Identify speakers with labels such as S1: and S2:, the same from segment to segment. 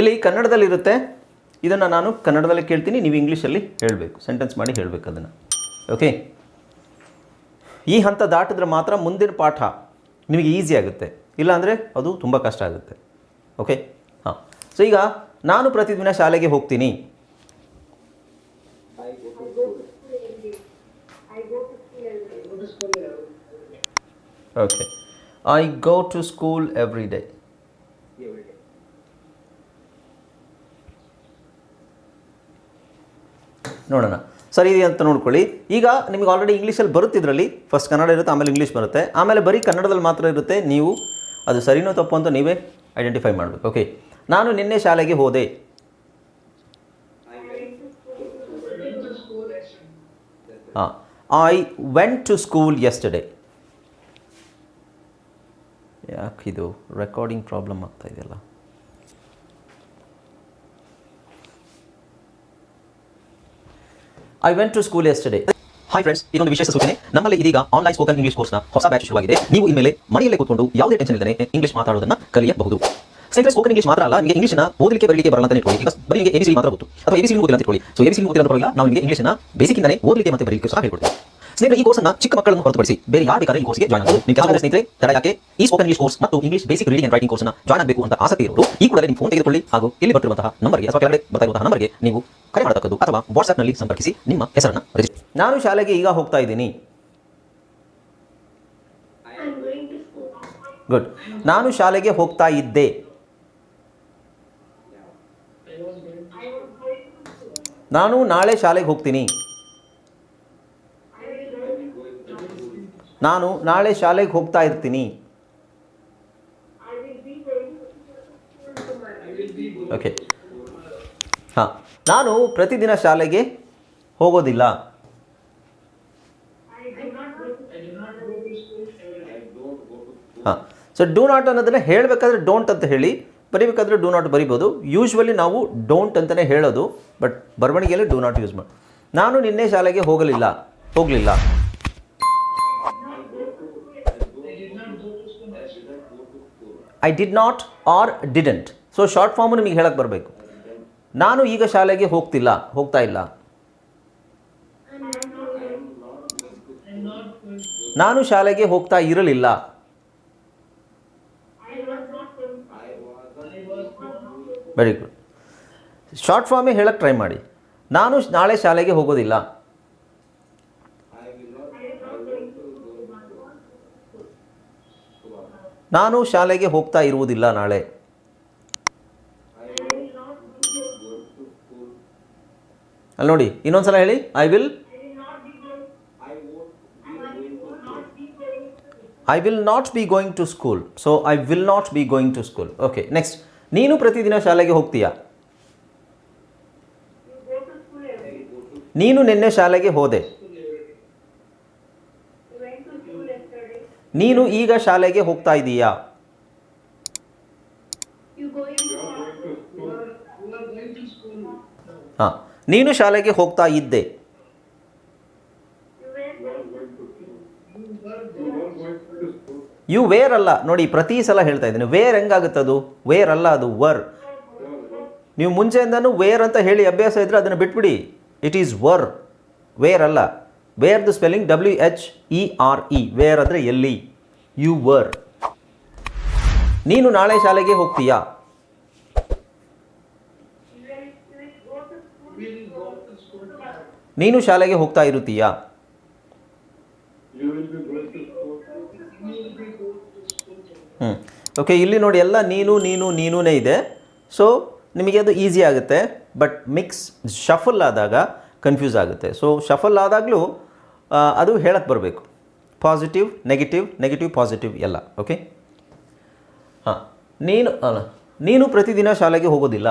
S1: ಇಲ್ಲಿ ಕನ್ನಡದಲ್ಲಿ ಇರುತ್ತೆ. ಇದನ್ನು ನಾನು ಕನ್ನಡದಲ್ಲಿ ಕೇಳ್ತೀನಿ, ನೀವು ಇಂಗ್ಲೀಷಲ್ಲಿ ಹೇಳಬೇಕು. ಸೆಂಟೆನ್ಸ್ ಮಾಡಿ ಹೇಳಬೇಕು ಅದನ್ನು. ಓಕೆ ಈ ಹಂತ ದಾಟಿದ್ರೆ ಮಾತ್ರ ಮುಂದಿನ ಪಾಠ ನಿಮಗೆ ಈಸಿ ಆಗುತ್ತೆ. ಇಲ್ಲಾಂದರೆ ಅದು ತುಂಬ ಕಷ್ಟ ಆಗುತ್ತೆ. ಓಕೆ ಹಾಂ. ಸೊ ಈಗ ನಾನು ಪ್ರತಿದಿನ ಶಾಲೆಗೆ ಹೋಗ್ತೀನಿ. Okay I go to school every day ನೋಡೋಣ. ಸರಿ, ಇದೆ ಅಂತ ನೋಡ್ಕೊಳ್ಳಿ. ಈಗ ನಿಮಗೆ ಆಲ್ರೆಡಿ ಇಂಗ್ಲೀಷಲ್ಲಿ ಬರುತ್ತಿದ್ರಲ್ಲಿ ಫಸ್ಟ್ ಕನ್ನಡ ಇರುತ್ತೆ, ಆಮೇಲೆ ಇಂಗ್ಲೀಷ್ ಬರುತ್ತೆ. ಆಮೇಲೆ ಬರೀ ಕನ್ನಡದಲ್ಲಿ ಮಾತ್ರ ಇರುತ್ತೆ, ನೀವು ಅದು ಸರಿನೋ ತಪ್ಪು ಅಂತ ನೀವೇ ಐಡೆಂಟಿಫೈ ಮಾಡಬೇಕು ಓಕೆ ನಾನು ನಿನ್ನೆ ಶಾಲೆಗೆ ಹೋದೆ. ಹಾಂ. I went to school yesterday ಯಾಕಿದು recording problem ಆಗ್ತಾ ಇದೆಯಲ್ಲ? I went to school yesterday hi friends ಇದೊಂದು ವಿಶೇಷ ಸೂಚನೆ. ನಮ್ಮಲ್ಲಿ ಇದೀಗ ಆನ್ಲೈನ್ ಸ್ಪೋಕನ್ ಇಂಗ್ಲಿಷ್ ಕೋರ್ಸ್ನ ಹೊಸ ಬ್ಯಾಚ್ ಶುರುವಾಗಿದೆ. ನೀವು ಇನ್ಮೇಲೆ ಮನೆಯಲ್ಲೇ ಕೂತ್ಕೊಂಡು ಯಾವುದೇ ಟೆನ್ಷನ್ ಇಲ್ಲದೆ ಇಂಗ್ಲಿಷ್ ಮಾತಾಡೋದನ್ನ ಕಲಿಯಬಹುದು. ಸ್ನೇಹಿತರೆ ಸ್ಪೋಕನ್ ಇಂಗ್ಲಿಷ್ ಮಾತ್ರ ಅಲ್ಲ, ನಿಮಗೆ ಇಂಗ್ಲಿಷ್ನ ಓದಲಿಕ್ಕೆ, ಬರಲಿಕ್ಕೆ ಬರಲ್ಲ ಅಂತ ಇಟ್ಕೊಳ್ಳಿ ಬರೀ ನಿಮಗೆ ಎಬಿಸಿ ಮಾತ್ರ ಗೊತ್ತು. ಅಥವಾ ಎಬಿಸಿ ಓದಿಲ್ಲ ಅಂತ ಇಟ್ಕೊಳ್ಳಿ. ಸೊ ಎಬಿಸಿ ಓದಿಲ್ಲ ಅಂತ ಪರವಾಗಿಲ್ಲ ನಾವು ನಿಮಗೆ ಇಂಗ್ಲಿಷ್ನ ಬೇಸಿಕ್ಕಿಂದನೇ ಓದಲಿಕ್ಕೆ ಮತ್ತೆ ಬರಲಿಕ್ಕೆ ಸಹ ಹೇಳ್ಕೊಡ್ತೀವಿ. ಸ್ನೇಹಿತರೆ, ಈ ಕೋರ್ಸ್ನ ಚಿಕ್ಕ ಮಕ್ಕಳನ್ನು ಹೊರತುಪಡಿಸಿ ಬೇರೆ ಯಾರು ಬೇಕಾದ್ರೆ ಈ ಕೋರ್ಸ್ಗೆ ಜಾಯ್ನ್ ಆಗಬಹುದು ನಿಮ್ಮ ಕೆಲವು ಸ್ನೇಹಿತರೆ, ತಡ ಯಾಕೆ ಈ ಸ್ಪೋಕನ್ ಇಂಗ್ಲಿಷ್ ಕೋರ್ಸ್ ಮತ್ತು English basic reading and writing ಕೋರ್ಸ್ನ ಜಾಯ್ನ್ ಆಗಬೇಕು ಅಂತ ಆಸಕ್ತಿ ಇರೋರು, ಈ ಕೂಡಲೇ ನಿಮ್ಮ ಫೋನ್ ತೆಗೆದುಕೊಳ್ಳಿ ಹಾಗೂ ಇಲ್ಲಿ ಬರ್ತಿರುವಂತಹ ನಂಬರ್ಗೆ ಅಥವಾ ಕೆಳಗಡೆ ಬರ್ತಾ ನಂಬರ್ಗೆ ನೀವು ಕರೆ ಮಾಡತಕ್ಕದ್ದು ಅಥವಾ ವಾಟ್ಸ್ಆಪ್ನಲ್ಲಿ ಸಂಪರ್ಕಿಸಿ ನಿಮ್ಮ ಹೆಸರನ್ನು ರಿಜಿಸ್ಟರ್ ನಾನು ಶಾಲೆಗೆ ಈಗ ಹೋಗ್ತಾ ಇದ್ದೀನಿ. ಗುಡ್ ನಾನು ಶಾಲೆಗೆ ಹೋಗ್ತಾ ಇದ್ದೆ. ನಾನು ನಾಳೆ ಶಾಲೆಗೆ ಹೋಗ್ತೀನಿ ನಾನು ನಾಳೆ ಶಾಲೆಗೆ ಹೋಗ್ತಾ ಇರ್ತೀನಿ. ಓಕೆ ಹಾಂ, ನಾನು ಪ್ರತಿದಿನ ಶಾಲೆಗೆ ಹೋಗೋದಿಲ್ಲ. ಹಾಂ ಸೊ ಡೂ ನಾಟ್ ಅನ್ನೋದನ್ನ ಹೇಳಬೇಕಾದ್ರೆ ಡೋಂಟ್ ಅಂತ ಹೇಳಿ. ಬರಿಬೇಕಾದ್ರೆ ಡೂ ನಾಟ್ ಬರಿಬೋದು. ಯೂಶ್ವಲಿ ನಾವು ಡೋಂಟ್ ಅಂತಲೇ ಹೇಳೋದು ಬಟ್ ಬರವಣಿಗೆಯಲ್ಲಿ ಡೂ ನಾಟ್ ಯೂಸ್ ಮಾಡಿ ನಾನು ನಿನ್ನೆ ಶಾಲೆಗೆ ಹೋಗಲಿಲ್ಲ ಹೋಗಲಿಲ್ಲ. I did not or didn't so short form ನಿಮಗೆ ಹೇಳಕ್ಕೆ ಬರಬೇಕು. ನಾನು ಈಗ ಶಾಲೆಗೆ ಹೋಗ್ತಿಲ್ಲ, ಹೋಗ್ತಾ ಇಲ್ಲ. ನಾನು ಶಾಲೆಗೆ ಹೋಗ್ತಾ ಇರಲಿಲ್ಲ. ವೆರಿ ಗುಡ್ ಶಾರ್ಟ್ ಫಾರ್ಮೇ ಹೇಳಕ್ಕೆ ಟ್ರೈ ಮಾಡಿ. ನಾನು ನಾಳೆ ಶಾಲೆಗೆ ಹೋಗೋದಿಲ್ಲ. ನಾನು ಶಾಲೆಗೆ ಹೋಗ್ತಾ ಇರುವುದಿಲ್ಲ ನಾಳೆ. ಅಲ್ಲಿ ನೋಡಿ, ಇನ್ನೊಂದ್ಸಲ ಹೇಳಿ. I will I will not be going to school so I will not be going to school okay next ನೀನು ಪ್ರತಿದಿನ ಶಾಲೆಗೆ ಹೋಗ್ತೀಯಾ. ನೀನು ನಿನ್ನೆ ಶಾಲೆಗೆ ಹೋದೆ. ನೀನು ಈಗ ಶಾಲೆಗೆ ಹೋಗ್ತಾ ಇದ್ದೀಯಾ. ಹಾಂ ನೀನು ಶಾಲೆಗೆ ಹೋಗ್ತಾ ಇದ್ದೆ. ಯು ವೇರ್ ಅಲ್ಲ ನೋಡಿ ಪ್ರತಿ ಸಲ ಹೇಳ್ತಾ ಇದ್ದೀನಿ. ವೇರ್ ಹೆಂಗಾಗುತ್ತದು? ವೇರ್ ಅಲ್ಲ ಅದು ವರ್ ನೀವು ಮುಂಚೆಯಿಂದನೂ ವೇರ್ ಅಂತ ಹೇಳಿ ಅಭ್ಯಾಸ ಇದ್ದರೆ ಅದನ್ನು ಬಿಟ್ಬಿಡಿ. ಇಟ್ ಈಸ್ ವರ್ ವೇರ್ ಅಲ್ಲ. Where the spelling W H E R E where ಅಂದರೆ ಎಲ್ಲಿ? ಯು ವರ್ ನೀನು ನಾಳೆ ಶಾಲೆಗೆ ಹೋಗ್ತೀಯಾ? ನೀನು ಶಾಲೆಗೆ ಹೋಗ್ತಾ ಇರುತ್ತೀಯಾ? ಹ್ಞೂ ಓಕೆ ಇಲ್ಲಿ ನೋಡಿ ಎಲ್ಲ ನೀನು ನೀನು ನೀನೂ ಇದೆ. ಸೊ ನಿಮಗೆ ಅದು ಈಸಿ ಆಗುತ್ತೆ. ಬಟ್ ಮಿಕ್ಸ್ ಶಫಲ್ ಆದಾಗ ಕನ್ಫ್ಯೂಸ್ ಆಗುತ್ತೆ ಸೊ ಶಫಲ್ ಆದಾಗಲೂ ಅದು ಹೇಳಕ್ಕೆ ಬರಬೇಕು ಪಾಸಿಟಿವ್ ನೆಗೆಟಿವ್ ನೆಗೆಟಿವ್ ಪಾಸಿಟಿವ್ ಎಲ್ಲ ಓಕೆ ಹಾಂ, ನೀನು ನೀನು ಪ್ರತಿದಿನ ಶಾಲೆಗೆ ಹೋಗೋದಿಲ್ಲ.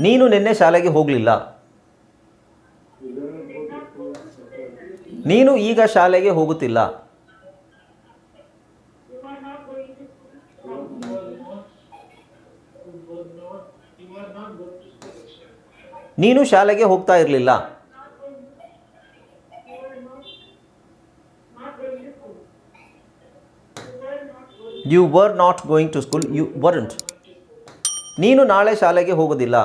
S1: ನೀನು ನಿನ್ನೆ ಶಾಲೆಗೆ ಹೋಗಲಿಲ್ಲ. ನೀನು ಈಗ ಶಾಲೆಗೆ ಹೋಗುತ್ತಿಲ್ಲ ನೀನು ಶಾಲೆಗೆ ಹೋಗ್ತಾ ಇರಲಿಲ್ಲ. You were not going to school you weren't ನೀನು ನಾಳೆ ಶಾಲೆಗೆ ಹೋಗೋದಿಲ್ಲ.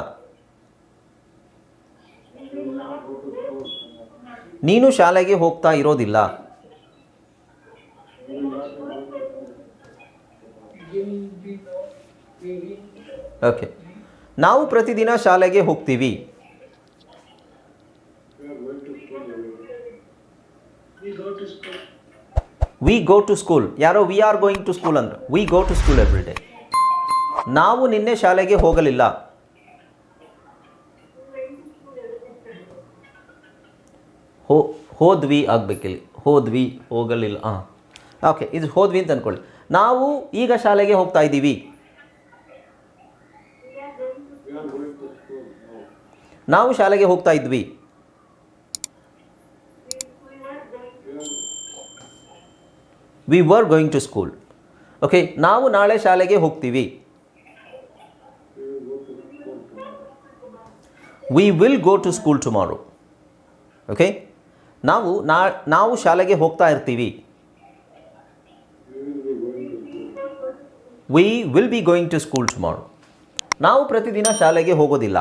S1: ನೀನು ಶಾಲೆಗೆ ಹೋಗ್ತಾ ಇರೋದಿಲ್ಲ. ಓಕೆ ನಾವು ಪ್ರತಿದಿನ ಶಾಲೆಗೆ ಹೋಗ್ತೀವಿ. ವಿ ಗೋ ಟು ಸ್ಕೂಲ್ ಯಾರೋ we are going to school ಅಂದರು. We go to school every day ನಾವು ನಿನ್ನೆ ಶಾಲೆಗೆ ಹೋಗಲಿಲ್ಲ. ಹೋ, ಹೋದ್ವಿ ಆಗ್ಬೇಕಿಲ್ಲಿ ಹೋದ್ವಿ ಹೋಗಲಿಲ್ಲ ಹಾಂ ಓಕೆ, ಇದು ಹೋದ್ವಿ ಅಂತ ಅಂದ್ಕೊಳ್ಳಿ ನಾವು ಈಗ ಶಾಲೆಗೆ ಹೋಗ್ತಾ ಇದ್ದೀವಿ. ನಾವು ಶಾಲೆಗೆ ಹೋಗ್ತಾ ಇದ್ವಿ. We were going to school okay ನಾವು ನಾಳೆ ಶಾಲೆಗೆ ಹೋಗ್ತೀವಿ. We will go to school tomorrow okay ನಾವು ನಾ, ನಾವು ಶಾಲೆಗೆ ಹೋಗ್ತಾ ಇರ್ತೀವಿ. We will be going to school tomorrow ನಾವು ಪ್ರತಿದಿನ ಶಾಲೆಗೆ ಹೋಗೋದಿಲ್ಲ.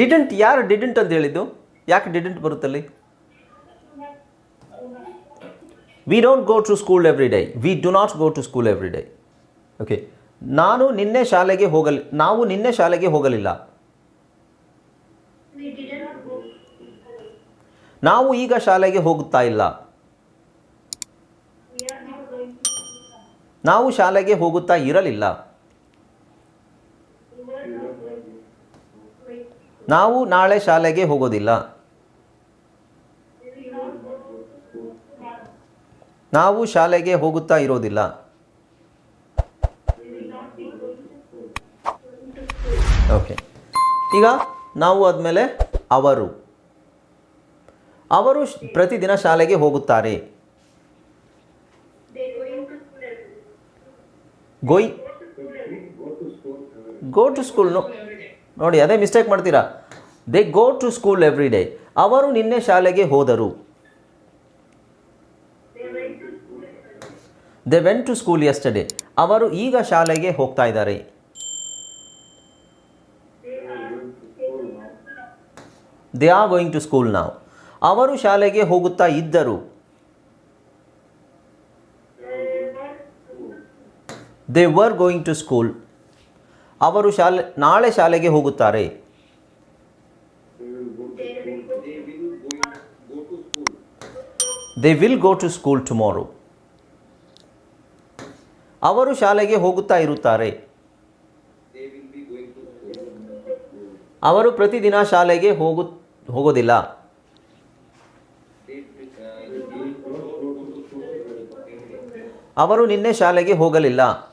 S1: ಡಿಡೆಂಟ್ ಯಾರು ಡಿಡೆಂಟ್ ಅಂತ ಹೇಳಿದ್ದು? ಯಾಕೆ didn't ಬರುತ್ತಲ್ಲಿ? We don't go to school every day we do not go to school every day okay ನಾನು ನಿನ್ನೆ ಶಾಲೆಗೆ ಹೋಗಲಿ ನಾವು ನಿನ್ನೆ ಶಾಲೆಗೆ ಹೋಗಲಿಲ್ಲ.
S2: We didn't go.
S1: ನಾವು ಈಗ ಶಾಲೆಗೆ ಹೋಗುತ್ತಾ ಇಲ್ಲ. ನಾವು ಶಾಲೆಗೆ ಹೋಗುತ್ತಾ ಇರಲಿಲ್ಲ. ನಾವು ನಾಳೆ ಶಾಲೆಗೆ ಹೋಗೋದಿಲ್ಲ. ನಾವು ಶಾಲೆಗೆ ಹೋಗುತ್ತಾ ಇರೋದಿಲ್ಲ. ಓಕೆ ಈಗ ನಾವು ಆದಮೇಲೆ ಅವರು. ಅವರು ಪ್ರತಿದಿನ ಶಾಲೆಗೆ ಹೋಗುತ್ತಾರೆ. ಗೋಯ್ ಗೋ ಟು ಸ್ಕೂಲ್ ನೋಡಿ ಅದೇ ಮಿಸ್ಟೇಕ್ ಮಾಡ್ತೀರಾ? They go to school every day ಅವರು ನಿನ್ನೆ ಶಾಲೆಗೆ ಹೋದರು. They went to school yesterday ಅವರು ಈಗ ಶಾಲೆಗೆ ಹೋಗ್ತಾ ಇದ್ದಾರೆ. They are going to school ನಾವು ಅವರು ಶಾಲೆಗೆ ಹೋಗುತ್ತಾ ಇದ್ದರು. They were going to school ಅವರು ಶಾಲೆ, ನಾಳೆ ಶಾಲೆಗೆ ಹೋಗುತ್ತಾರೆ. They will go to school tomorrow ಅವರು ಶಾಲೆಗೆ ಹೋಗುತ್ತಾ ಇರುತ್ತಾರೆ. ಅವರು ಪ್ರತಿದಿನ ಶಾಲೆಗೆ ಹೋಗು, ಹೋಗೋದಿಲ್ಲ. ಅವರು ನಿನ್ನೆ ಶಾಲೆಗೆ ಹೋಗಲಿಲ್ಲ.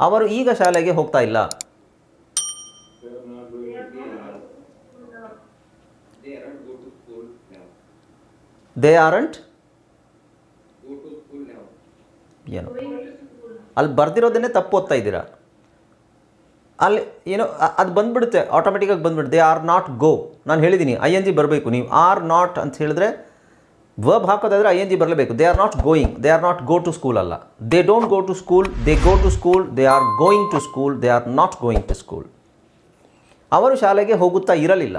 S1: ಅವರು ಈಗ ಶಾಲೆಗೆ ಹೋಗ್ತಾ ಇಲ್ಲ. ದೇ ಆರಂಟ್ ಏನು. ಅಲ್ಲಿ ಬರ್ದಿರೋದನ್ನೇ ತಪ್ಪು ಓದ್ತಾ ಇದ್ದೀರಾ? ಅಲ್ಲಿ ಏನೋ ಅದು ಬಂದ್ಬಿಡುತ್ತೆ ಆಟೋಮೆಟಿಕಾಗಿ ಬಂದ್ಬಿಡುತ್ತೆ. ದೇ ಆರ್ ನಾಟ್ ಗೋ ನಾನು ಹೇಳಿದ್ದೀನಿ ಐ ಎನ್ ಜಿ ಬರಬೇಕು. ನೀವು ಆರ್ ನಾಟ್ ಅಂತ ಹೇಳಿದ್ರೆ ವರ್ಬ್ ಹಾಕೋದಾದ್ರೆ ಐ ಎನ್ ಜಿ ಬರಲೇಬೇಕು. They are not going they are not go to school ಅಲ್ಲ. They don't go to school they go to school they are going to school they are not going to school ಅವರು ಶಾಲೆಗೆ ಹೋಗುತ್ತಾ ಇರಲಿಲ್ಲ.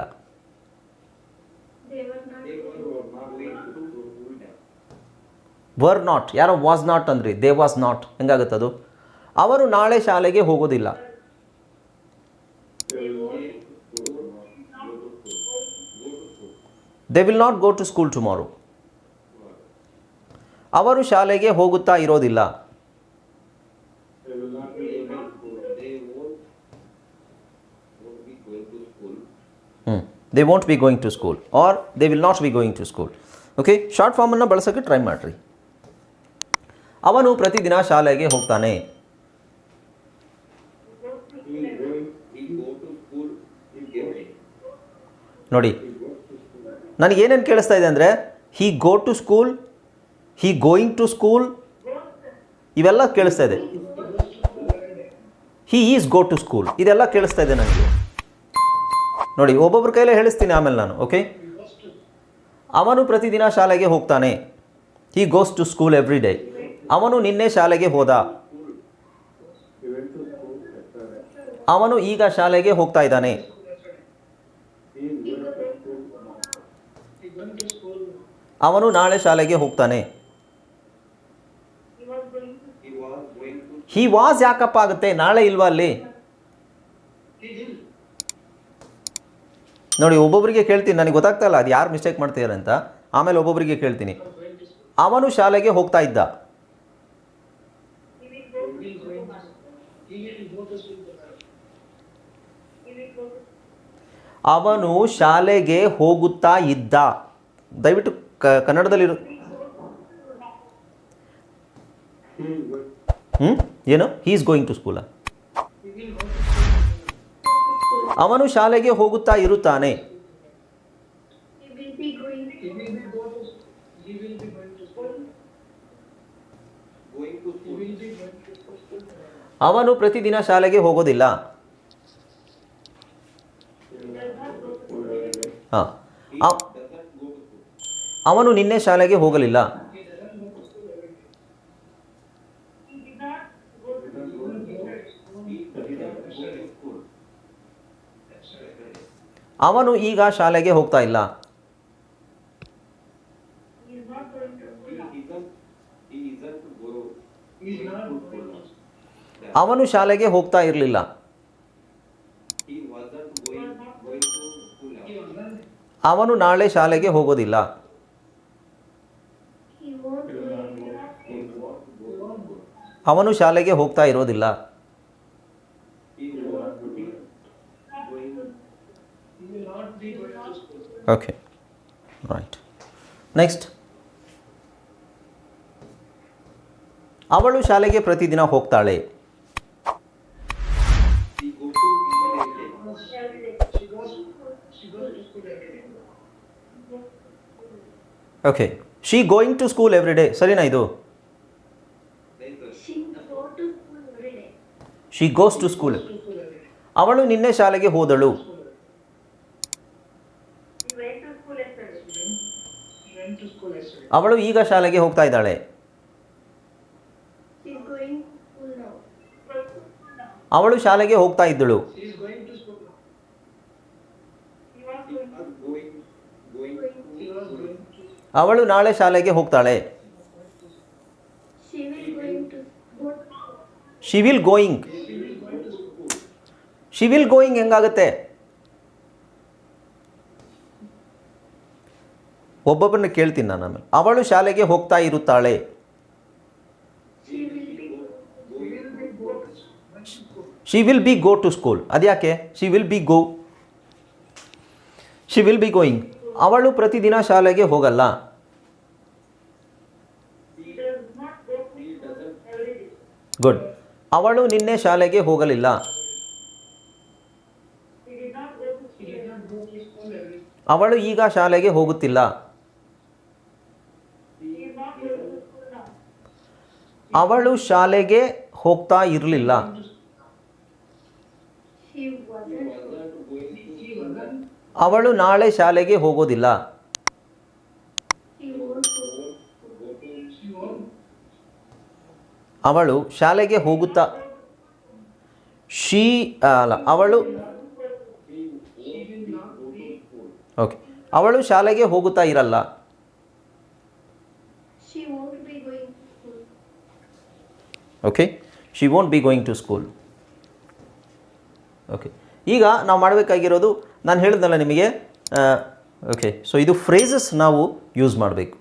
S1: Were not ಯಾರೋ was not ಅಂದ್ರಿ. They was not ಹೆಂಗಾಗುತ್ತದು? ಅವರು ನಾಳೆ ಶಾಲೆಗೆ ಹೋಗೋದಿಲ್ಲ. They will not go to school tomorrow ಅವರು ಶಾಲೆಗೆ ಹೋಗುತ್ತಾ ಇರೋದಿಲ್ಲ ಹ್ಞೂ they won't be going to school or they will not be going to school okay short ಫಾರ್ಮನ್ನು ಬಳಸೋಕ್ಕೆ ಟ್ರೈ ಮಾಡಿರಿ. ಅವನು ಪ್ರತಿದಿನ ಶಾಲೆಗೆ ಹೋಗ್ತಾನೆ. ನೋಡಿ. ನನಗೆ ಏನೇನು ಕೇಳಿಸ್ತಾ ಇದೆ ಅಂದರೆ he go to school he going to school ಇವೆಲ್ಲ ಕೇಳಿಸ್ತಾ ಇದೆ. He is go to school ಇದೆಲ್ಲ ಕೇಳಿಸ್ತಾ ಇದೆ ನನಗೆ. ನೋಡಿ ಒಬ್ಬೊಬ್ಬರ ಕೈಲೇ ಹೇಳಿಸ್ತೀನಿ ಆಮೇಲೆ ನಾನು ಓಕೆ ಅವನು ಪ್ರತಿದಿನ ಶಾಲೆಗೆ ಹೋಗ್ತಾನೆ. He goes to school every day ಅವನು ನಿನ್ನೆ ಶಾಲೆಗೆ ಹೋದ. ಅವನು ಈಗ ಶಾಲೆಗೆ ಹೋಗ್ತಾ ಇದ್ದಾನೆ. ಅವನು ನಾಳೆ ಶಾಲೆಗೆ ಹೋಗ್ತಾನೆ. ಹಿ ವಾಸ್ ಯಾಕಪ್ಪ ಆಗುತ್ತೆ? ನಾಳೆ ಇಲ್ವಾ ಅಲ್ಲಿ? ನೋಡಿ ಒಬ್ಬೊಬ್ಬರಿಗೆ ಕೇಳ್ತೀನಿ, ನನಗೆ ಗೊತ್ತಾಗ್ತಾ ಇಲ್ಲ, ಅದು ಯಾರು ಮಿಸ್ಟೇಕ್ ಮಾಡ್ತಿದ್ದಾರೆ ಅಂತ. ಆಮೇಲೆ ಒಬ್ಬೊಬ್ಬರಿಗೆ ಕೇಳ್ತೀನಿ. ಅವನು ಶಾಲೆಗೆ ಹೋಗ್ತಾ ಇದ್ದ. ಅವನು ಶಾಲೆಗೆ ಹೋಗುತ್ತಾ ಇದ್ದ. ದಯವಿಟ್ಟು ಕನ್ನಡದಲ್ಲಿರು. ಹ್ಞೂ ಏನು? He is going to school going ಶಾಲೆಗೆ ಹೋಗುತ್ತಾ ಇರುತ್ತಾನೆ. ಅವನು ಪ್ರತಿದಿನ ಶಾಲೆಗೆ ಹೋಗೋದಿಲ್ಲ. ಅವನು ನಿನ್ನೆ ಶಾಲೆಗೆ ಹೋಗಲಿಲ್ಲ. ಅವನು ಈಗ ಶಾಲೆಗೆ ಹೋಗ್ತಾ ಇಲ್ಲ. ಅವನು ಶಾಲೆಗೆ ಹೋಗ್ತಾ ಇರಲಿಲ್ಲ. ಅವನು ನಾಳೆ ಶಾಲೆಗೆ ಹೋಗೋದಿಲ್ಲ. ಅವನು ಶಾಲೆಗೆ ಹೋಗ್ತಾ ಇರೋದಿಲ್ಲ. ಓಕೆ ರೈಟ್ ನೆಕ್ಸ್ಟ್ ಅವಳು ಶಾಲೆಗೆ ಪ್ರತಿದಿನ ಹೋಗ್ತಾಳೆ. Okay she going to school every day ಸರಿನಾ ಇದು. She goes to school. ಅವಳು ನಿನ್ನೆ ಶಾಲೆಗೆ ಹೋದಳು ಅವಳು ಈಗ ಶಾಲೆಗೆ ಹೋಗ್ತಾ ಇದ್ದಾಳೆ
S2: She is going to school
S1: ಅವಳು ಶಾಲೆಗೆ ಹೋಗ್ತಾ ಇದ್ದಳು. ಅವಳು ನಾಳೆ ಶಾಲೆಗೆ ಹೋಗ್ತಾಳೆ
S2: she will.
S1: She will going
S2: she will
S1: she will going ಹೆಂಗಾಗುತ್ತೆ ಒಬ್ಬೊಬ್ಬರನ್ನ ಕೇಳ್ತೀನಿ ನಾನು ಆಮೇಲೆ. ಅವಳು ಶಾಲೆಗೆ ಹೋಗ್ತಾ ಇರುತ್ತಾಳೆ.
S2: She will be. She will be go to school.
S1: She will be go to school ಅದ್ಯಾಕೆ? She will be go she will be going ಅವಳು ಪ್ರತಿದಿನ ಶಾಲೆಗೆ ಹೋಗಲ್ಲ. ಗುಡ್ ಅವಳು ನಿನ್ನೆ ಶಾಲೆಗೆ ಹೋಗಲಿಲ್ಲ. ಅವಳು ಈಗ ಶಾಲೆಗೆ ಹೋಗುತ್ತಿಲ್ಲ. ಅವಳು ಶಾಲೆಗೆ ಹೋಗ್ತಾ ಇರಲಿಲ್ಲ. ಅವಳು ನಾಳೆ ಶಾಲೆಗೆ ಹೋಗೋದಿಲ್ಲ. ಅವಳು ಶಾಲೆಗೆ ಹೋಗುತ್ತಾ, ಶೀ ಅಲ್ಲ, ಅವಳು, ಓಕೆ, ಅವಳು ಶಾಲೆಗೆ ಹೋಗುತ್ತಾ ಇರಲ್ಲ. Okay she won't be going to school okay ಈಗ ನಾವು ಮಾಡಬೇಕಾಗಿರೋದು, ನಾನು ಹೇಳಿದ್ನಲ್ಲ ನಿಮಗೆ ಓಕೆ ಸೊ ಇದು ಫ್ರೇಸಸ್ ನಾವು ಯೂಸ್ ಮಾಡಬೇಕು.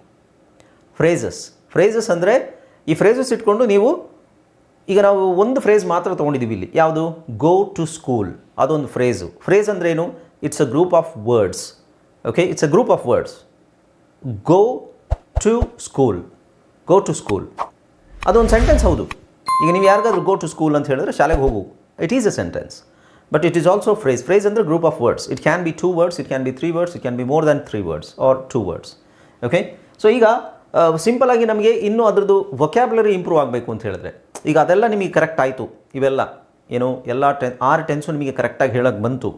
S1: ಫ್ರೇಸಸ್ ಫ್ರೇಸಸ್ ಅಂದರೆ, ಈ ಫ್ರೇಸಸ್ ಇಟ್ಕೊಂಡು ನೀವು, ಈಗ ನಾವು ಒಂದು ಫ್ರೇಸ್ ಮಾತ್ರ ತೊಗೊಂಡಿದ್ದೀವಿ ಇಲ್ಲಿ. ಯಾವುದು? ಗೋ ಟು ಸ್ಕೂಲ್ ಅದೊಂದು ಫ್ರೇಸು ಫ್ರೇಸ್ ಏನು? It's a group of words okay it's a group of words go to school go to school ಅದೊಂದು ಸೆಂಟೆನ್ಸ್ ಹೌದು. ಈಗ ನೀವು ಯಾರಿಗಾದ್ರೂ ಗೋ ಟು ಸ್ಕೂಲ್ ಅಂತ ಹೇಳಿದ್ರೆ ಶಾಲೆಗೆ ಹೋಗು. It is a sentence but it is also phrase phrase ಅಂದರೆ group of words it can be two words it can be three words it can be more than three words or two words okay so ಈಗ simple ಆಗಿ ನಮಗೆ ಇನ್ನೂ ಅದರದ್ದು vocabulary improve ಆಗಬೇಕು ಅಂತ ಹೇಳಿದ್ರೆ. ಈಗ ಅದೆಲ್ಲ ನಿಮಗೆ ಕರೆಕ್ಟ್ ಆಯಿತು. ಇವೆಲ್ಲ ಏನು ಎಲ್ಲ ಟೆನ್ ಆರು ಟೆನ್ಸು ನಿಮಗೆ ಕರೆಕ್ಟಾಗಿ ಹೇಳೋಕ್ಕೆ ಬಂತು.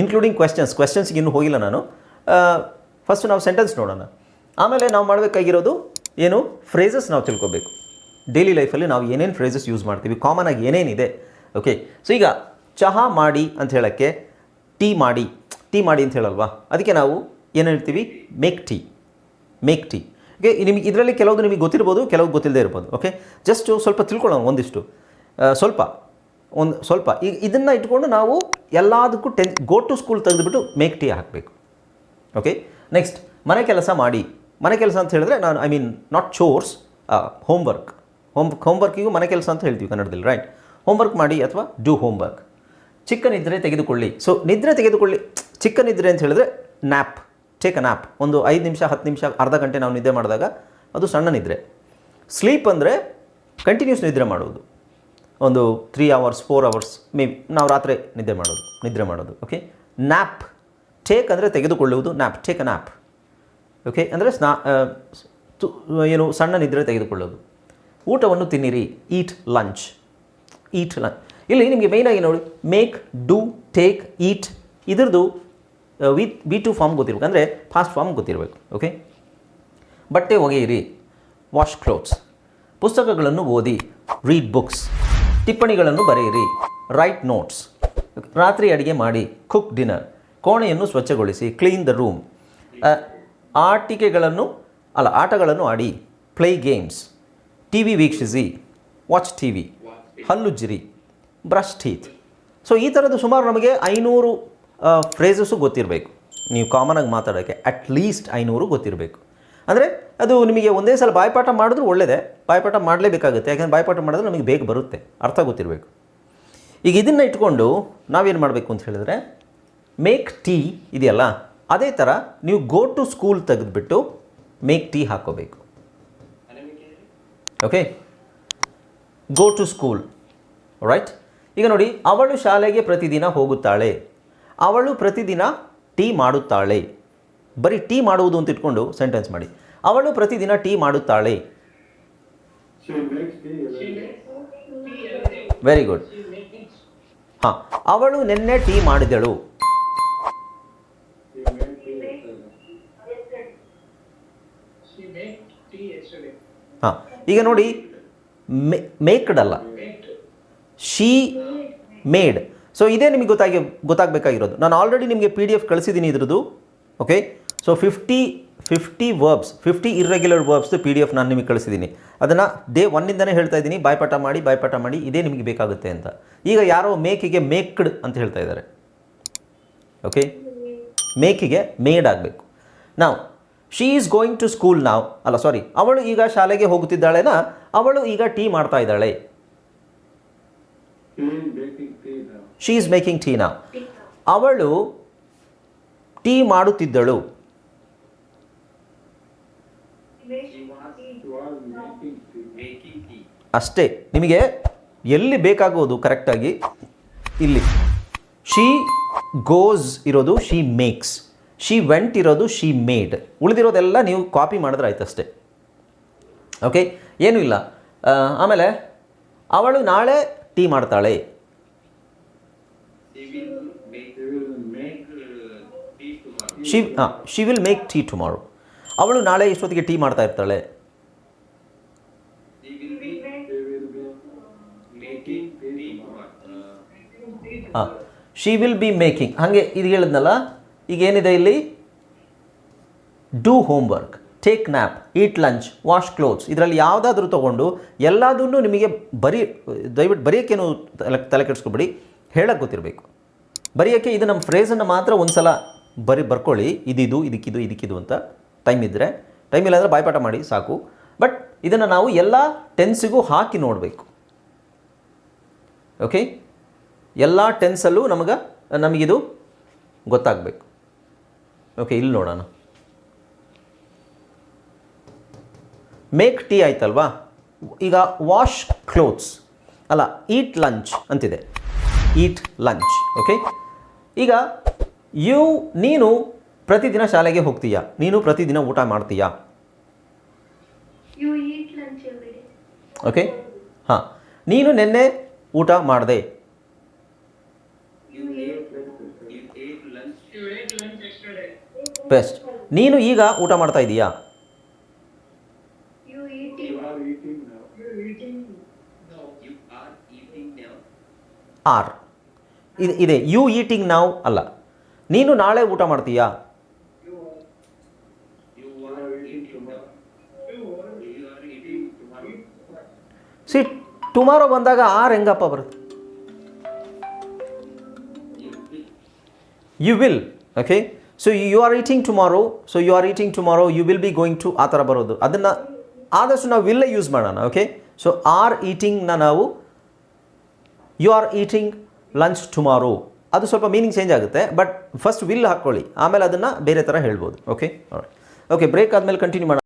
S1: ಇನ್ಕ್ಲೂಡಿಂಗ್ ಕ್ವೆಶನ್ಸ್ ಕ್ವೆಶನ್ಸ್ಗೆ ಇನ್ನೂ ಹೋಗಿಲ್ಲ ನಾನು. ಫಸ್ಟ್ ನಾವು ಸೆಂಟೆನ್ಸ್ ನೋಡೋಣ. ಆಮೇಲೆ ನಾವು ಮಾಡಬೇಕಾಗಿರೋದು ಏನು? ಫ್ರೇಸಸ್ ನಾವು ತಿಳ್ಕೊಬೇಕು. ಡೈಲಿ ಲೈಫಲ್ಲಿ ನಾವು ಏನೇನು ಫ್ರೇಸಸ್ ಯೂಸ್ ಮಾಡ್ತೀವಿ ಕಾಮನ್ ಆಗಿ ಏನೇನಿದೆ ಓಕೆ ಸೊ ಈಗ ಚಹಾ ಮಾಡಿ ಅಂತ ಹೇಳೋಕ್ಕೆ ಟೀ ಮಾಡಿ ಟೀ ಮಾಡಿ ಅಂತ ಹೇಳಲ್ವಾ? ಅದಕ್ಕೆ ನಾವು ಏನು ಹೇಳ್ತೀವಿ? Make tea make tea okay ನಿಮಗೆ ಇದರಲ್ಲಿ ಕೆಲವೊಂದು ನಿಮಗೆ ಗೊತ್ತಿರ್ಬೋದು ಕೆಲವು ಗೊತ್ತಿಲ್ಲದೆ ಇರ್ಬೋದು ಓಕೆ ಜಸ್ಟು ಸ್ವಲ್ಪ ತಿಳ್ಕೊಳ್ಳೋಣ ಒಂದಿಷ್ಟು. ಸ್ವಲ್ಪ, ಒಂದು, ಸ್ವಲ್ಪ. ಈಗ ಇದನ್ನು ಇಟ್ಕೊಂಡು ನಾವು ಎಲ್ಲದಕ್ಕೂ ಟೆನ್ ಗೋ ಟು ಸ್ಕೂಲ್ ತೆಗೆದುಬಿಟ್ಟು ಮೇಕ್ ಟೀ ಹಾಕಬೇಕು ಓಕೆ ನೆಕ್ಸ್ಟ್ ಮನೆ ಕೆಲಸ ಮಾಡಿ. ಮನೆ ಕೆಲಸ ಅಂತ ಹೇಳಿದ್ರೆ ನಾನು I mean not chores homework home ಹೋಮ್ವರ್ಕಿಗೂ ಮನೆ ಕೆಲಸ ಅಂತ ಹೇಳ್ತೀವಿ ಕನ್ನಡದಲ್ಲಿ ರೈಟ್ ಹೋಮ್ವರ್ಕ್ ಮಾಡಿ ಅಥವಾ ಡೂ ಹೋಮ್ವರ್ಕ್ ಚಿಕ್ಕ ನಿದ್ರೆ ತೆಗೆದುಕೊಳ್ಳಿ. ಸೊ ನಿದ್ರೆ ತೆಗೆದುಕೊಳ್ಳಿ. ಚಿಕ್ಕ ನಿದ್ರೆ ಅಂತ ಹೇಳಿದ್ರೆ ನ್ಯಾಪ್ ಟೇಕ್ ಅ ನ್ಯಾಪ್ ಒಂದು ಐದು ನಿಮಿಷ, ಹತ್ತು ನಿಮಿಷ, ಅರ್ಧ ಗಂಟೆ ನಾವು ನಿದ್ದೆ ಮಾಡಿದಾಗ ಅದು ಸಣ್ಣ ನಿದ್ರೆ. ಸ್ಲೀಪ್ ಅಂದರೆ ಕಂಟಿನ್ಯೂಸ್ ನಿದ್ರೆ ಮಾಡೋದು ಒಂದು three hours four hours may ನಾವು ರಾತ್ರಿ ನಿದ್ದೆ ಮಾಡೋದು, ನಿದ್ರೆ ಮಾಡೋದು ಓಕೆ ನ್ಯಾಪ್ ಟೇಕ್ ಅಂದರೆ ತೆಗೆದುಕೊಳ್ಳುವುದು nap take a nap okay ಅಂದರೆ ಸ್ನಾ ಏನು ಸಣ್ಣ ನಿದ್ರೆ ತೆಗೆದುಕೊಳ್ಳೋದು ಊಟವನ್ನು ತಿನ್ನಿರಿ ಈಟ್ ಲಂಚ್ ಈಟ್ ಲಂಚ್ ಇಲ್ಲಿ ನಿಮಗೆ ಮೇಯ್ನಾಗಿ ನೋಡಿ ಮೇಕ್ ಡೂ ಟೇಕ್ ಈಟ್ ಇದ್ರದ್ದು ವಿ ಬಿ ಟು ಫಾರ್ಮ್ ಗೊತ್ತಿರಬೇಕು. ಅಂದರೆ ಫಾಸ್ಟ್ ಫಾರ್ಮ್ ಗೊತ್ತಿರಬೇಕು ಓಕೆ ಬಟ್ಟೆ ಒಗೆಯಿರಿ ವಾಶ್ ಕ್ಲೋತ್ಸ್ ಪುಸ್ತಕಗಳನ್ನು ಓದಿ ರೀಡ್ ಬುಕ್ಸ್ ಟಿಪ್ಪಣಿಗಳನ್ನು ಬರೆಯಿರಿ ರೈಟ್ ನೋಟ್ಸ್ ರಾತ್ರಿ ಅಡುಗೆ ಮಾಡಿ ಕುಕ್ ಡಿನ್ನರ್ ಕೋಣೆಯನ್ನು ಸ್ವಚ್ಛಗೊಳಿಸಿ ಕ್ಲೀನ್ ದ ರೂಮ್ ಆಟಿಕೆಗಳನ್ನು, ಅಲ್ಲ, ಆಟಗಳನ್ನು ಆಡಿ ಪ್ಲೇ ಗೇಮ್ಸ್ ಟಿ ವಿ ವೀಕ್ಷಿಸಿ, ವಾಚ್ ಟಿ ವಿ ಹಲ್ಲುಜ್ಜಿರಿ ಬ್ರಷ್ ಟೀತ್. ಸೊ ಈ ಥರದ್ದು ಸುಮಾರು ನಮಗೆ ಐನೂರು ಫ್ರೇಸಸ್ಸು ಗೊತ್ತಿರಬೇಕು. ನೀವು ಕಾಮನಾಗಿ ಮಾತಾಡೋಕ್ಕೆ ಅಟ್ ಲೀಸ್ಟ್ ಐನೂರು ಗೊತ್ತಿರಬೇಕು. ಅಂದರೆ ಅದು ನಿಮಗೆ ಒಂದೇ ಸಲ ಬಾಯ್ಪಾಠ ಮಾಡಿದ್ರೂ ಒಳ್ಳೆಯದೇ ಬಾಯ್ಪಾಠ ಮಾಡಲೇಬೇಕಾಗುತ್ತೆ. ಯಾಕಂದರೆ ಬಾಯ್ಪಾಠ ಮಾಡಿದ್ರೆ ನಮಗೆ ಬೇಗ ಬರುತ್ತೆ. ಅರ್ಥ ಗೊತ್ತಿರಬೇಕು. ಈಗ ಇದನ್ನು ಇಟ್ಕೊಂಡು ನಾವೇನು ಮಾಡಬೇಕು ಅಂತ ಹೇಳಿದ್ರೆ ಮೇಕ್ ಟೀ ಇದೆಯಲ್ಲ, ಅದೇ ಥರ ನೀವು ಗೋ ಟು ಸ್ಕೂಲ್ ತೆಗೆದುಬಿಟ್ಟು ಮೇಕ್ ಟೀ ಹಾಕೋಬೇಕು. Okay go to school right ಈಗ ನೋಡಿ ಅವಳು ಶಾಲೆಗೆ ಪ್ರತಿದಿನ ಹೋಗುತ್ತಾಳೆ. ಅವಳು ಪ್ರತಿದಿನ ಟೀ ಮಾಡುತ್ತಾಳೆ. ಬರೀ ಟೀ ಮಾಡುವುದು ಅಂತ ಇಟ್ಕೊಂಡು ಸೆಂಟೆನ್ಸ್ ಮಾಡಿ. ಅವಳು ಪ್ರತಿದಿನ ಟೀ ಮಾಡುತ್ತಾಳೆ. ವೆರಿ ಗುಡ್ ಹಾಂ ಅವಳು ನಿನ್ನೆ ಟೀ ಮಾಡಿದಳು. ಹಾಂ ಈಗ ನೋಡಿ ಮೇಕ್ಡ್ ಅಲ್ಲ. ಶೀ ಮೇಡ್ ಸೊ ಇದೇ ನಿಮಗೆ ಗೊತ್ತಾಗಿ, ಗೊತ್ತಾಗಬೇಕಾಗಿರೋದು. ನಾನು ಆಲ್ರೆಡಿ ನಿಮಗೆ ಪಿ ಡಿ ಎಫ್ ಕಳಿಸಿದ್ದೀನಿ ಇದ್ರದ್ದು okay so fifty fifty verbs fifty irregular ವರ್ಬ್ಸ್ದು P D F ನಾನು ನಿಮಗೆ ಕಳಿಸಿದ್ದೀನಿ ಅದನ್ನು ಡೇ ಒನ್ನಿಂದನೇ ಹೇಳ್ತಾ ಇದ್ದೀನಿ, ಬಾಯ್ಪಾಠ ಮಾಡಿ ಬಾಯ್ಪಾಠ ಮಾಡಿ, ಇದೇ ನಿಮಗೆ ಬೇಕಾಗುತ್ತೆ ಅಂತ. ಈಗ ಯಾರೋ ಮೇಕಿಗೆ ಮೇಕ್ಡ್ ಅಂತ ಹೇಳ್ತಾ ಇದ್ದಾರೆ. ಓಕೆ ಮೇಕಿಗೆ ಮೇಡ್ ಆಗಬೇಕು. ನಾವು she is going to school ನಾವು ಅಲ್ಲ ಸಾರಿ ಅವಳು ಈಗ ಶಾಲೆಗೆ ಹೋಗುತ್ತಿದ್ದಾಳೆನಾ? ಅವಳು ಈಗ ಟೀ ಮಾಡ್ತಾ ಇದ್ದಾಳೆ.
S2: She is baking tea now.
S1: She is making tea ನಾವು ಅವಳು ಟೀ ಮಾಡುತ್ತಿದ್ದಳು.
S2: Making tea.
S3: making tea.
S1: ಅಷ್ಟೇ. ನಿಮಗೆ ಎಲ್ಲಿ ಬೇಕಾಗೋದು ಕರೆಕ್ಟಾಗಿ? ಇಲ್ಲಿ. ಶೀ ಗೋಸ್ ಇರೋದು ಶೀ ಮೇಕ್ಸ್ ಶೀ ವೆಂಟ್ ಇರೋದು ಶಿ ಮೇಡ್ ಉಳಿದಿರೋದೆಲ್ಲ ನೀವು ಕಾಪಿ ಮಾಡಿದ್ರೆ ಆಯ್ತು ಅಷ್ಟೇ ಓಕೆ ಏನೂ ಇಲ್ಲ. ಆಮೇಲೆ ಅವಳು ನಾಳೆ ಟೀ ಮಾಡ್ತಾಳೆ.
S3: She
S2: She will make
S3: make tea tomorrow.
S1: She ಹಾಂ she will make tea tomorrow ಅವಳು ನಾಳೆ ಇಷ್ಟೊತ್ತಿಗೆ ಟೀ ಮಾಡ್ತಾ ಇರ್ತಾಳೆ. ಹಾಂ ಶಿ ವಿಲ್ ಬಿ ಮೇಕಿಂಗ್ ಹಾಗೆ ಇದು ಹೇಳಿದ್ನಲ್ಲ? ಈಗ ಏನಿದೆ ಇಲ್ಲಿ? Do homework take nap eat lunch wash clothes ಇದರಲ್ಲಿ ಯಾವುದಾದ್ರೂ ತೊಗೊಂಡು ಎಲ್ಲದನ್ನು ನಿಮಗೆ ಬರೀ, ದಯವಿಟ್ಟು ಬರೆಯೋಕ್ಕೇನು ತಲೆ ತಲೆ ಕೆಡಿಸ್ಕೊಬೇಡಿ. ಹೇಳಕ್ಕೆ ಗೊತ್ತಿರಬೇಕು. ಬರೆಯೋಕ್ಕೆ ಇದು ನಮ್ಮ ಫ್ರೇಸನ್ನು ಮಾತ್ರ ಒಂದು ಸಲ ಬರಿ, ಬರ್ಕೊಳ್ಳಿ. ಇದಿದು, ಇದಕ್ಕಿದು ಇದಕ್ಕಿದು ಅಂತ ಟೈಮ್ ಇದ್ದರೆ ಟೈಮ್ ಇಲ್ಲಾಂದರೆ ಬಾಯ್ಪಾಠ ಮಾಡಿ, ಸಾಕು. ಬಟ್ ಇದನ್ನು ನಾವು ಎಲ್ಲ ಟೆನ್ಸಿಗೂ ಹಾಕಿ ನೋಡಬೇಕು. ಓಕೆ ಎಲ್ಲ ಟೆನ್ಸಲ್ಲೂ ನಮಗೆ, ನಮಗಿದು ಗೊತ್ತಾಗಬೇಕು. ಓಕೆ ಇಲ್ಲಿ ನೋಡೋಣ. ಮೇಕ್ ಟೀ ಆಯ್ತಲ್ವಾ? ಈಗ ವಾಶ್ ಕ್ಲೋತ್ಸ್ ಅಲ್ಲ ಈಟ್ ಲಂಚ್ ಅಂತಿದೆ. ಈಟ್ ಲಂಚ್ ಓಕೆ ಈಗ ಯು ನೀನು ಪ್ರತಿದಿನ ಶಾಲೆಗೆ ಹೋಗ್ತೀಯಾ? ನೀನು ಪ್ರತಿದಿನ ಊಟ ಮಾಡ್ತೀಯಾ? ಓಕೆ ಹಾಂ. ನೀನು ನಿನ್ನೆ ಊಟ ಮಾಡಿದೆ. ಬೆಸ್ಟ್ ನೀನು ಈಗ ಊಟ ಮಾಡ್ತಾ ಇದೀಯಾ?
S4: Are
S3: eating now you eating
S1: now ಇದೆ ಇದೆ. ಯು ಈಟಿಂಗ್ ನೌ ಅಲ್ಲ. ನೀನು ನಾಳೆ ಊಟ ಮಾಡ್ತೀಯಾ? ಸಿ ಟುಮಾರೋ ಬಂದಾಗ ಆರ್ ಹೆಂಗಪ್ಪ ಬರುತ್ತೆ? You will okay so you are eating tomorrow so you are eating tomorrow you will be going to ಆ ಥರ ಬರೋದು ಅದನ್ನು ಆದಷ್ಟು ನಾವು ವಿಲ್ಲೇ ಯೂಸ್ ಮಾಡೋಣ ಓಕೆ ಸೊ ಆರ್ ಈಟಿಂಗ್ನ ನಾವು you are eating lunch tomorrow ಅದು ಸ್ವಲ್ಪ ಮೀನಿಂಗ್ ಚೇಂಜ್ ಆಗುತ್ತೆ ಬಟ್ ಫಸ್ಟ್ ವಿಲ್ ಹಾಕ್ಕೊಳ್ಳಿ ಆಮೇಲೆ ಅದನ್ನು ಬೇರೆ ಥರ ಹೇಳ್ಬೋದು ಓಕೆ ಓಕೆ ಬ್ರೇಕ್ ಆದಮೇಲೆ ಕಂಟಿನ್ಯೂ ಮಾಡೋಣ.